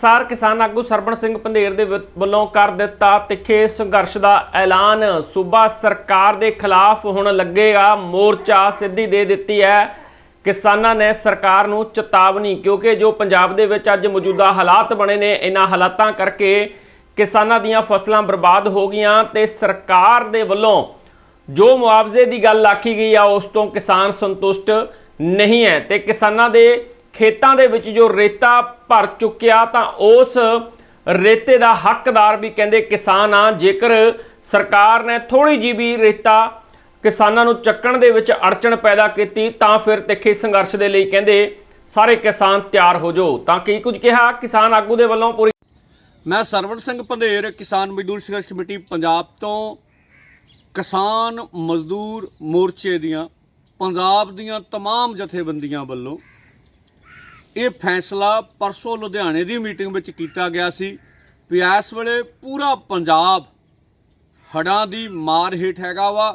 ਸਾਰ ਕਿਸਾਨ ਆਗੂ ਸਰਬਣ ਸਿੰਘ ਪੰਧੇਰ ਦੇ ਵੱਲੋਂ ਕਰ ਦਿੱਤਾ ਤਿੱਖੇ ਸੰਘਰਸ਼ ਦਾ ਐਲਾਨ। ਸੂਬਾ ਸਰਕਾਰ ਦੇ ਖਿਲਾਫ ਹੁਣ ਲੱਗੇਗਾ ਮੋਰਚਾ, ਸਿੱਧੀ ਦੇ ਦਿੱਤੀ ਹੈ। ਕਿਸਾਨਾਂ ਨੇ ਸਰਕਾਰ ਨੂੰ ਚੇਤਾਵਨੀ, ਕਿਉਂਕਿ ਜੋ ਪੰਜਾਬ ਦੇ ਵਿੱਚ ਅੱਜ ਮੌਜੂਦਾ ਹਾਲਾਤ ਬਣੇ ਨੇ, ਇਹਨਾਂ ਹਾਲਾਤਾਂ ਕਰਕੇ ਕਿਸਾਨਾਂ ਦੀਆਂ ਫਸਲਾਂ ਬਰਬਾਦ ਹੋ ਗਈਆਂ ਤੇ ਸਰਕਾਰ ਦੇ ਵੱਲੋਂ ਜੋ ਮੁਆਵਜ਼ੇ ਦੀ ਗੱਲ ਆਖੀ ਗਈ ਆ, ਉਸ ਤੋਂ ਕਿਸਾਨ ਸੰਤੁਸ਼ਟ ਨਹੀਂ ਹੈ। ਤੇ ਕਿਸਾਨਾਂ ਦੇ ਖੇਤਾਂ ਦੇ ਵਿੱਚ ਜੋ ਰੇਤਾ ਭਰ ਚੁੱਕਿਆ ਤਾਂ ਉਸ ਰੇਤੇ ਦਾ ਹੱਕਦਾਰ ਵੀ ਕਹਿੰਦੇ ਕਿਸਾਨ ਆ। ਜੇਕਰ ਸਰਕਾਰ ਨੇ ਥੋੜੀ ਜੀ ਵੀ ਰੇਤਾ ਕਿਸਾਨਾਂ ਨੂੰ ਚੱਕਣ ਦੇ ਵਿੱਚ ਅੜਚਣ ਪੈਦਾ ਕੀਤੀ ਤਾਂ ਫਿਰ ਤਿੱਖੇ ਸੰਘਰਸ਼ ਦੇ ਲਈ ਕਹਿੰਦੇ ਸਾਰੇ ਕਿਸਾਨ ਤਿਆਰ ਹੋ ਜਾਓ। ਤਾਂ ਕੀ ਕੁਝ ਕਿਹਾ ਕਿਸਾਨ ਆਗੂ ਦੇ ਵੱਲੋਂ ਪੂਰੀ ਮੈਂ ਸਰਵਣ ਸਿੰਘ ਪੰਧੇਰ, ਕਿਸਾਨ ਮਜ਼ਦੂਰ ਸੰਘਰਸ਼ ਕਮੇਟੀ ਪੰਜਾਬ ਤੋਂ ਕਿਸਾਨ ਮਜ਼ਦੂਰ ਮੋਰਚੇ ਦੀਆਂ, ਪੰਜਾਬ ਦੀਆਂ ਤਮਾਮ ਜਥੇਬੰਦੀਆਂ ਵੱਲੋਂ ਇਹ ਫੈਸਲਾ ਪਰਸੋਂ ਲੁਧਿਆਣੇ ਦੀ ਮੀਟਿੰਗ ਵਿੱਚ ਕੀਤਾ ਗਿਆ ਸੀ ਵੀ ਇਸ ਵੇਲੇ ਪੂਰਾ ਪੰਜਾਬ ਹੜਾਂ ਦੀ ਮਾਰ ਹੇਠ ਹੈਗਾ ਵਾ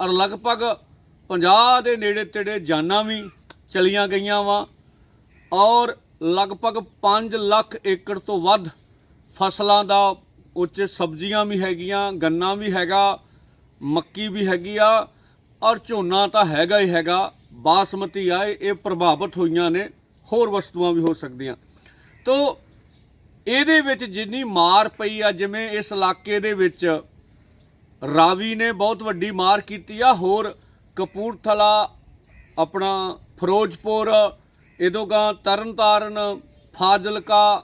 ਔਰ ਲਗਭਗ 50 ਦੇ ਨੇੜੇ ਤੇੜੇ ਜਾਨਾਂ ਵੀ ਚਲੀਆਂ ਗਈਆਂ ਵਾ ਔਰ ਲਗਭਗ 5 ਲੱਖ ਏਕੜ ਤੋਂ ਵੱਧ ਫਸਲਾਂ ਦਾ ਉੱਚ ਸਬਜ਼ੀਆਂ ਵੀ ਹੈਗੀਆਂ, ਗੰਨਾ ਵੀ ਹੈਗਾ, ਮੱਕੀ ਵੀ ਹੈਗੀ ਆ ਔਰ ਝੋਨਾ ਤਾਂ ਹੈਗਾ ਹੀ ਹੈਗਾ, ਬਾਸਮਤੀ ਆ ਇਹ ਪ੍ਰਭਾਵਿਤ ਹੋਈਆਂ ਨੇ। ਹੋਰ ਵਸਤੂਆਂ ਵੀ ਹੋ ਸਕਦੀਆਂ ਤੋ ਇਹਦੇ ਵਿੱਚ ਜਿੰਨੀ ਮਾਰ ਪਈ ਆ ਜਿਵੇਂ ਇਸ ਇਲਾਕੇ ਦੇ ਵਿੱਚ ਰਾਵੀ ਨੇ ਬਹੁਤ ਵੱਡੀ ਮਾਰ ਕੀਤੀ ਆ ਹੋਰ ਕਪੂਰਥਲਾ ਆਪਣਾ ਫਿਰੋਜ਼ਪੁਰ ਇਦੋਗਾ ਤਰਨਤਾਰਨ ਫਾਜ਼ਿਲਕਾ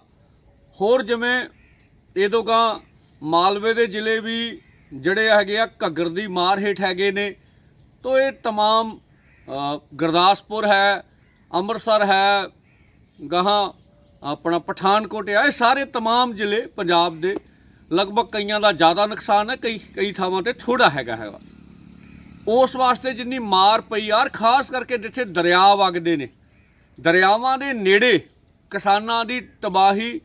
ਹੋਰ ਜਿਵੇਂ ਇਦੋਗਾ ਮਾਲਵੇ ਦੇ ਜ਼ਿਲ੍ਹੇ ਵੀ ਜਿਹੜੇ ਹੈਗੇ ਆ ਘੱਗਰ ਦੀ ਮਾਰ ਹੇਠ ਹੈਗੇ ਨੇ ਤੋ ਇਹ तमाम ਅ, ਗੁਰਦਾਸਪੁਰ ਹੈ ਅੰਮ੍ਰਿਤਸਰ ਹੈ ਗਾਹਾਂ ਆਪਣਾ ਪਠਾਨਕੋਟ ਹੈ ਇਹ ਸਾਰੇ तमाम ਜ਼ਿਲ੍ਹੇ ਪੰਜਾਬ ਦੇ ਲਗਭਗ ਕਈਆਂ ਦਾ ਜ਼ਿਆਦਾ ਨੁਕਸਾਨ ਹੈ ਕਈ ਕਈ ਥਾਵਾਂ ਤੇ ਥੋੜਾ ਹੈਗਾ ਹੈਗਾ ਉਸ ਵਾਸਤੇ ਜਿੰਨੀ ਮਾਰ ਪਈ ਯਾਰ ਖਾਸ ਕਰਕੇ ਜਿੱਥੇ ਦਰਿਆ ਵਗਦੇ ਨੇ ਦਰਿਆਵਾਂ ਦੇ ਨੇੜੇ ਕਿਸਾਨਾਂ ਦੀ ਤਬਾਹੀ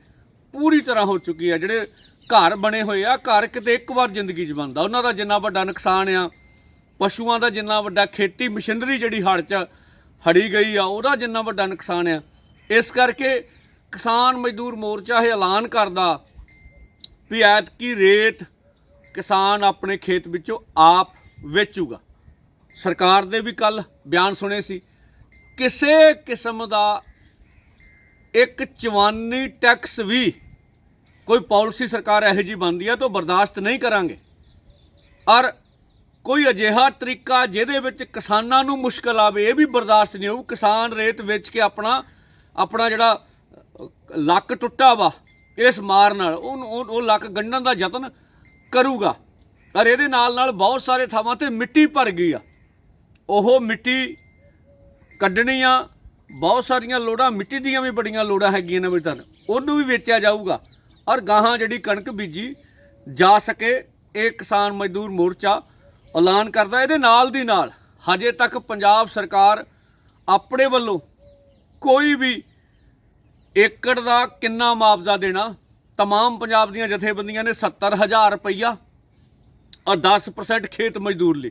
ਪੂਰੀ ਤਰ੍ਹਾਂ ਹੋ ਚੁੱਕੀ ਹੈ ਜਿਹੜੇ ਘਰ ਬਣੇ ਹੋਏ ਆ ਘਰ ਕਿਤੇ ਇੱਕ ਵਾਰ ਜ਼ਿੰਦਗੀ 'ਚ ਬਣਦਾ ਉਹਨਾਂ ਦਾ ਜਿੰਨਾ ਵੱਡਾ ਨੁਕਸਾਨ ਆ ਪਸ਼ੂਆਂ ਦਾ ਜਿੰਨਾ ਵੱਡਾ ਖੇਤੀ ਮਸ਼ੀਨਰੀ ਜਿਹੜੀ ਹੜ੍ਹ 'ਚ ਹੜੀ ਗਈ ਆ ਉਹਦਾ ਜਿੰਨਾ ਵੱਡਾ ਨੁਕਸਾਨ ਆ ਇਸ ਕਰਕੇ ਕਿਸਾਨ ਮਜ਼ਦੂਰ ਮੋਰਚਾ ਇਹ ਐਲਾਨ ਕਰਦਾ ਵੀ ਐਤਕੀ ਰੇਤ ਕਿਸਾਨ ਆਪਣੇ ਖੇਤ ਵਿੱਚੋਂ ਆਪ ਵੇਚੂਗਾ। ਸਰਕਾਰ ਦੇ ਵੀ ਕੱਲ ਬਿਆਨ ਸੁਣੇ ਸੀ। ਕਿਸੇ ਕਿਸਮ ਦਾ ਇੱਕ ਚਵਾਨੀ ਟੈਕਸ ਵੀ ਕੋਈ ਪਾਲਿਸੀ ਸਰਕਾਰ ਇਹੋ ਜੀ ਬਣਦੀ ਹੈ ਤਾਂ ਉਹ ਬਰਦਾਸ਼ਤ ਨਹੀਂ ਕਰਾਂਗੇ। ਔਰ ਕੋਈ ਅਜਿਹਾ ਤਰੀਕਾ ਜਿਹਦੇ ਵਿੱਚ ਕਿਸਾਨਾਂ ਨੂੰ ਮੁਸ਼ਕਲ ਆਵੇ, ਇਹ ਵੀ ਬਰਦਾਸ਼ਤ ਨਹੀਂ ਹੋਊ। ਕਿਸਾਨ ਰੇਤ ਵੇਚ ਕੇ ਆਪਣਾ ਆਪਣਾ ਜਿਹੜਾ ਲੱਕ ਟੁੱਟਾ ਵਾ, ਇਸ ਮਾਰ ਨਾਲ ਉਹਨੂੰ ਉਹ ਉਹ ਲੱਕ ਗੰਢਣ ਦਾ ਯਤਨ ਕਰੂਗਾ। ਪਰ ਇਹਦੇ ਨਾਲ ਨਾਲ ਬਹੁਤ ਸਾਰੇ ਥਾਵਾਂ ਤੇ ਮਿੱਟੀ ਭਰ ਗਈ ਆ। ਉਹ ਮਿੱਟੀ ਕੱਢਣੀ ਆ, ਬਹੁਤ ਸਾਰੀਆਂ ਲੋੜਾਂ, ਮਿੱਟੀ ਦੀਆਂ ਵੀ ਬੜੀਆਂ ਲੋੜਾਂ ਹੈਗੀਆਂ ਨੇ ਵੀ ਤਾਂ ਉਹਨੂੰ ਵੀ ਵੇਚਿਆ ਜਾਊਗਾ। ਔਰ ਗਾਹਾਂ ਜਿਹੜੀ ਕਣਕ ਬੀਜੀ, ਜਾ ਸਕੇ ਇਹ ਕਿਸਾਨ ਮਜ਼ਦੂਰ ਮੋਰਚਾ ਐਲਾਨ ਕਰਦਾ। ਇਹਦੇ ਨਾਲ ਦੀ ਨਾਲ, ਹਜੇ ਤੱਕ ਪੰਜਾਬ ਸਰਕਾਰ ਆਪਣੇ ਵੱਲੋਂ ਕੋਈ ਵੀ ਏਕੜ ਦਾ ਕਿੰਨਾ ਮੁਆਵਜ਼ਾ ਦੇਣਾ तमाम ਪੰਜਾਬ ਦੀਆਂ ਜਥੇਬੰਦੀਆਂ ਨੇ 70000 ਰੁਪਈਆ ਔਰ 10% ਖੇਤ ਮਜ਼ਦੂਰ ਲਈ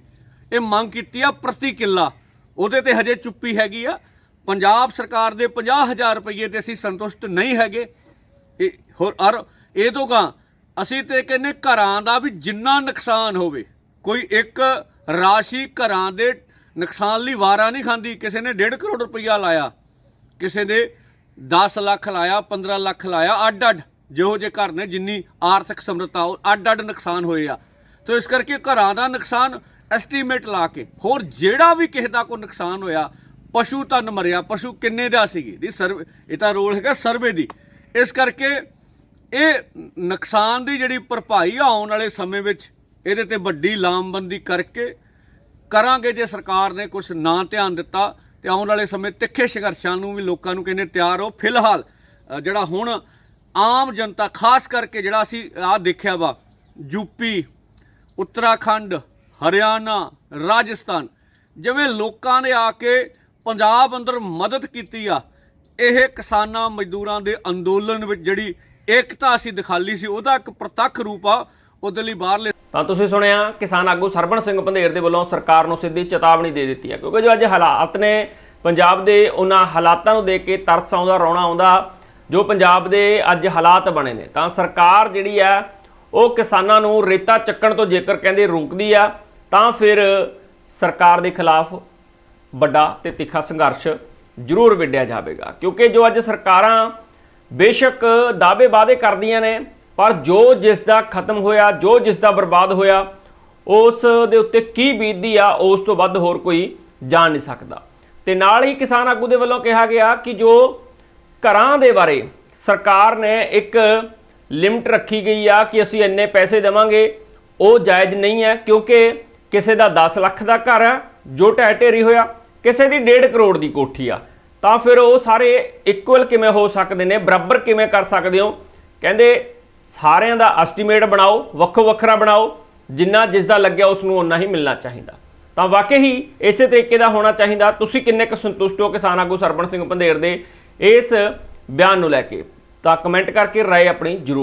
ਇਹ ਮੰਗ ਕੀਤੀ ਆ ਪ੍ਰਤੀ ਕਿੱਲਾ ਉਹਦੇ ਤੇ ਹਜੇ ਚੁੱਪੀ ਹੈਗੀ ਆ ਪੰਜਾਬ ਸਰਕਾਰ ਦੇ 50000 ਰੁਪਏ ਤੇ ਅਸੀਂ ਸੰਤੁਸ਼ਟ ਨਹੀਂ ਹੈਗੇ ਇਹ ਹੋਰ ਔਰ ਇਹ ਤੋਂ ਗਾ ਅਸੀਂ ਤੇ ਕਹਿੰਨੇ ਘਰਾਂ ਦਾ ਵੀ ਜਿੰਨਾ ਨੁਕਸਾਨ ਹੋਵੇ ਕੋਈ ਇੱਕ ਰਾਸ਼ੀ ਘਰਾਂ ਦੇ ਨੁਕਸਾਨ ਲਈ ਵਾਰਾ ਨਹੀਂ ਖਾਂਦੀ ਕਿਸੇ ਨੇ 1.5 ਕਰੋੜ ਰੁਪਈਆ ਲਾਇਆ ਕਿਸੇ ਨੇ 10 ਲੱਖ ਲਾਇਆ 15 ਲੱਖ ਲਾਇਆ, ਅੱਡ ਅੱਡ, ਜਿਹੋ ਜੇ ਘਰ ਨੇ ਜਿੰਨੀ ਆਰਥਿਕ ਸਮਰੱਥਾ, ਉਹ ਅੱਡ ਅੱਡ ਨੁਕਸਾਨ ਹੋਏ ਆ। ਤੋ ਇਸ ਕਰਕੇ ਘਰਾਂ ਦਾ ਨੁਕਸਾਨ ਐਸਟੀਮੇਟ ਲਾ ਕੇ, ਹੋਰ ਜਿਹੜਾ ਵੀ ਕਿਸੇ ਦਾ ਕੋਈ ਨੁਕਸਾਨ ਹੋਇਆ, ਪਸ਼ੂ ਧਨ ਮਰਿਆ, ਪਸ਼ੂ ਕਿੰਨੇ ਦਾ ਸੀਗੀ? ਦੀ ਸਰਵੇ, ਇਹ ਤਾਂ ਰੋਲ ਹੈਗਾ ਸਰਵੇ ਦੀ। ਇਸ ਕਰਕੇ ਇਹ ਨੁਕਸਾਨ ਦੀ ਜਿਹੜੀ ਭਰਪਾਈ ਆਉਣ ਵਾਲੇ ਸਮੇਂ ਵਿੱਚ, ਇਹਦੇ ਤੇ ਵੱਡੀ ਲਾਮਬੰਦੀ ਕਰਕੇ ਕਰਾਂਗੇ ਜੇ ਸਰਕਾਰ ਨੇ ਕੁਝ ਨਾ ਧਿਆਨ ਦਿੱਤਾ ਤੇ ਆਉਣ ਵਾਲੇ ਸਮੇਂ ਤਿੱਖੇ ਸੰਘਰਸ਼ਾਂ ਨੂੰ ਵੀ ਲੋਕਾਂ ਨੂੰ ਕਹਿੰਦੇ ਤਿਆਰ ਹੋ। ਫਿਲਹਾਲ ਜਿਹੜਾ ਹੁਣ ਆਮ ਜਨਤਾ, ਖਾਸ ਕਰਕੇ ਜਿਹੜਾ ਅਸੀਂ ਆਹ ਦੇਖਿਆ ਵਾ ਯੂਪੀ ਉੱਤਰਾਖੰਡ, ਹਰਿਆਣਾ, ਰਾਜਸਥਾਨ, ਜਿਵੇਂ ਲੋਕਾਂ ਨੇ ਆ ਕੇ ਪੰਜਾਬ ਅੰਦਰ ਮਦਦ ਕੀਤੀ ਆ, ਇਹ ਕਿਸਾਨਾਂ ਮਜ਼ਦੂਰਾਂ ਦੇ ਅੰਦੋਲਨ ਵਿੱਚ ਜਿਹੜੀ ਏਕਤਾ ਅਸੀਂ ਦਿਖਾਲੀ ਸੀ, ਉਹਦਾ ਇੱਕ ਪ੍ਰਤੱਖ ਰੂਪ ਆ, ਉਹਦੇ ਲਈ ਬਾਹਰਲੇ ਤਾਂ ਤੁਸੀਂ ਸੁਣਿਆ, ਕਿਸਾਨ ਆਗੂ ਸਰਬਣ ਸਿੰਘ ਪੰਧੇਰ ਦੇ ਵੱਲੋਂ ਸਰਕਾਰ ਨੂੰ ਸਿੱਧੀ ਚੇਤਾਵਨੀ ਦੇ ਦਿੱਤੀ ਹੈ, ਕਿਉਂਕਿ ਜੋ ਅੱਜ ਹਾਲਾਤ ਨੇ, ਪੰਜਾਬ ਦੇ ਉਹਨਾਂ ਹਾਲਾਤਾਂ ਨੂੰ ਦੇਖ ਕੇ ਤਰਸ ਆਉਂਦਾ, ਰੋਣਾ ਆਉਂਦਾ, ਜੋ ਪੰਜਾਬ ਦੇ ਅੱਜ ਹਾਲਾਤ ਬਣੇ ਨੇ। ਤਾਂ ਸਰਕਾਰ ਜਿਹੜੀ ਆ ਉਹ ਕਿਸਾਨਾਂ ਨੂੰ ਰੇਤਾ ਚੱਕਣ ਤੋਂ ਜੇਕਰ ਕਹਿੰਦੇ ਰੋਕਦੀ ਆ, ਤਾਂ ਫਿਰ ਸਰਕਾਰ ਦੇ ਖਿਲਾਫ ਵੱਡਾ ਤੇ ਤਿੱਖਾ ਸੰਘਰਸ਼ ਜ਼ਰੂਰ ਵਿੱਢਿਆ ਜਾਵੇਗਾ। ਕਿਉਂਕਿ ਜੋ ਅੱਜ ਸਰਕਾਰਾਂ ਬੇਸ਼ੱਕ ਦਾਅਵੇ ਵਾਅਦੇ ਕਰਦੀਆਂ ਨੇ ਪਰ ਜੋ ਜਿਸ ਦਾ ਖਤਮ ਹੋਇਆ, ਜੋ ਜਿਸ ਦਾ ਬਰਬਾਦ ਹੋਇਆ, ਉਸ ਦੇ ਉੱਤੇ ਕੀ ਬੀਤਦੀ ਆ, ਉਸ ਤੋਂ ਵੱਧ ਹੋਰ ਕੋਈ ਜਾਣ ਨਹੀਂ ਸਕਦਾ। ਤੇ ਨਾਲ ਹੀ ਕਿਸਾਨ ਆਗੂ ਦੇ ਵੱਲੋਂ ਕਿਹਾ ਗਿਆ ਕਿ ਜੋ ਘਰਾਂ ਦੇ ਬਾਰੇ ਸਰਕਾਰ ਨੇ ਇੱਕ ਲਿਮਟ ਰੱਖੀ ਗਈ ਆ ਕਿ ਅਸੀਂ ਇੰਨੇ ਪੈਸੇ ਦੇਵਾਂਗੇ, ਉਹ ਜਾਇਜ਼ ਨਹੀਂ ਹੈ, ਕਿਉਂਕਿ ਕਿਸੇ ਦਾ 10 ਲੱਖ ਦਾ ਘਰ ਹੈ ਜੋ ਢਹਿ ਢੇਰੀ ਹੋਇਆ, ਕਿਸੇ ਦੀ 1.5 ਕਰੋੜ ਦੀ ਕੋਠੀ ਆ। ਤਾਂ ਫਿਰ ਉਹ ਸਾਰੇ ਇਕੁਅਲ ਕਿਵੇਂ ਹੋ ਸਕਦੇ ਨੇ, ਬਰਾਬਰ ਕਿਵੇਂ ਕਰ ਸਕਦੇ ਹੋ? ਕਹਿੰਦੇ ਸਾਰਿਆਂ ਦਾ ਐਸਟੀਮੇਟ ਬਣਾਓ, ਵੱਖੋ ਵੱਖਰਾ ਬਣਾਓ, ਜਿੰਨਾ ਜਿਸ ਦਾ ਲੱਗਿਆ ਉਸ ਨੂੰ ਓਨਾ ਹੀ ਮਿਲਣਾ ਚਾਹੀਦਾ। ਤਾਂ ਵਾਕਈ ਹੀ ਇਸੇ ਤਰੀਕੇ ਦਾ ਹੋਣਾ ਚਾਹੀਦਾ। ਤੁਸੀਂ ਕਿੰਨੇ ਕੁ ਸੰਤੁਸ਼ਟ ਹੋ ਕਿਸਾਨ ਆਗੂ ਸਰਪੰਚ ਸਿੰਘ ਪੰਧੇਰ ਦੇ ਇਸ ਬਿਆਨ ਨੂੰ ਲੈ ਕੇ? ਤਾਂ ਕਮੈਂਟ ਕਰਕੇ ਰਾਏ ਆਪਣੀ ਜ਼ਰੂਰ